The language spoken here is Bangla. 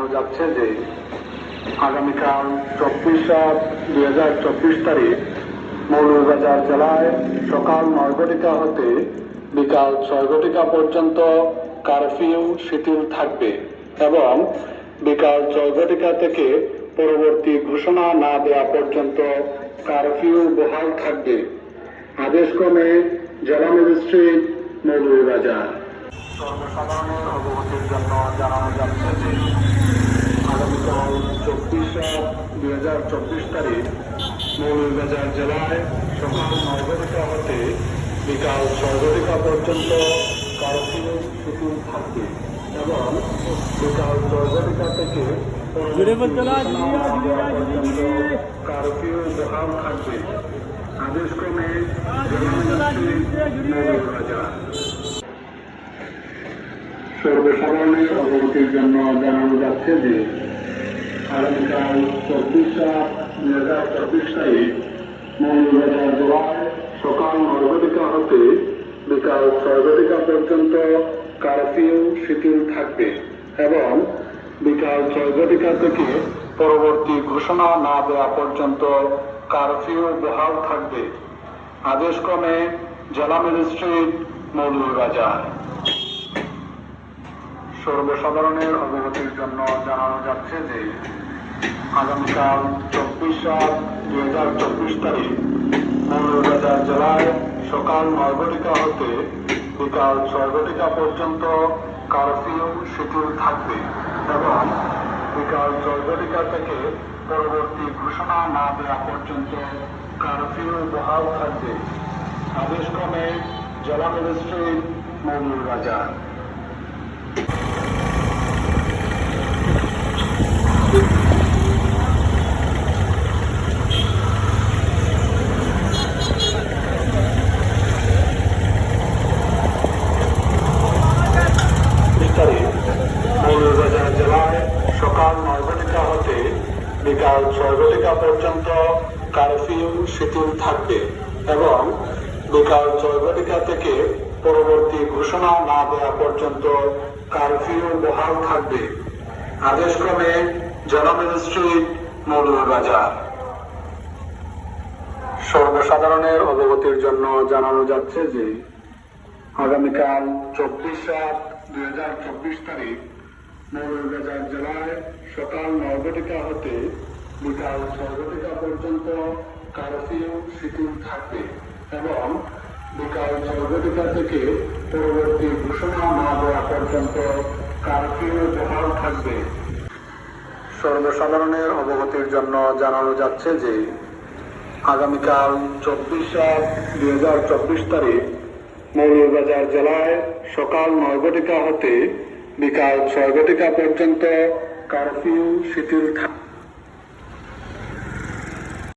জানানো যাচ্ছে যে আগামীকাল চব্বিশ সাত দুই হাজার চব্বিশ তারিখ মৌলভীবাজার জেলায় সকাল নয় ঘটিকা হতে বিকাল ছয় ঘটিকা পর্যন্ত কারফিউ শিথিল থাকবে এবং বিকাল ছয় ঘটিকা থেকে পরবর্তী ঘোষণা না দেওয়া পর্যন্ত কারফিউ বহাল থাকবে। আদেশক্রমে জেলা ম্যাজিস্ট্রেট মৌলভীবাজার। সর্বসাধারণের অবগতির জন্য জানানো যাচ্ছে যে আগামীকাল চব্বিশ দুই হাজার চব্বিশ তারিখ মৌলভীবাজার জেলায় সকাল নয় ঘটিকা হতে বিকাল ছয় ঘটিকা পর্যন্ত কারফিউ শিথিল থাকবে এবং বিকাল ছয় ঘটিকা থেকে কারফিউ বহাল থাকবে। আদেশক্রমে মৌলভীবাজার। সর্বসাধারণের অবগতির জন্য জানানো যাচ্ছে যে আগামীকাল চব্বিশ সাত দুই হাজার চব্বিশ তারিখ মৌলভীবাজার জেলায় সকাল ঘটিকা হতে বিকাল ছয় ঘটিকা পর্যন্ত কারফিউ শিথিল থাকবে এবং বিকাল ছয় ঘটিকা থেকে পরবর্তী ঘোষণা না দেওয়া পর্যন্ত কারফিউ বহাল থাকবে। আদেশক্রমে জেলা ম্যাজিস্ট্রেট মৌলভীবাজার। সর্বসাধারণের অবগতির জন্য জানানো যাচ্ছে যে আগামীকাল চব্বিশ সাত দুই হাজার চব্বিশ তারিখ মৌলভীবাজার জেলায় সকাল নয় ঘটিকা হতে বিকাল ছয় ঘটিকা পর্যন্ত কারফিউ শিথিল থাকবে এবং বিকাল ছয় ঘটিকা থেকে পরবর্তী ঘোষণা না দেওয়া পর্যন্ত কারফিউ বহাল থাকবে। আদেশক্রমে জেলা ম্যাজিস্ট্রেট মৌলভীবাজার তারিখ মৌলভীবাজার জেলায় সকাল নয় ঘটিকা হতে বিকাল ছয় ঘটিকা পর্যন্ত কারফিউ শিথিল থাকবে এবং বিকাল ছয় ঘটিকা থেকে পরবর্তী ঘোষণা না দেওয়া পর্যন্ত কারফিউ বহাল থাকবে। আদেশক্রমে জেলা ম্যাজিস্ট্রেট মৌলভীবাজার সর্বসাধারণের অবগতির জন্য জানানো যাচ্ছে যে, আগামীকাল চব্বিশ সাত দুই হাজার চব্বিশ তারিখ মৌলভীবাজার জেলায় সকাল নয়টিকা হতে বিকাল ছয়টিকা পর্যন্ত কারফিউ শিথিল থাকবে। এবং বিকাল ছয় থেকে পরবর্তী ঘোষণা না দেওয়া পর্যন্ত কারফিউ বহাল থাকবে। সর্বসাধারণের অবগতির জন্য জানানো যাচ্ছে যে, আগামীকাল চব্বিশ সাত দুই হাজার চব্বিশ তারিখ মৌলভীবাজার জেলায় সকাল নয় ঘটিকা হতে বিকাল ছয় ঘটিকা পর্যন্ত কারফিউ শিথিল থাকবে।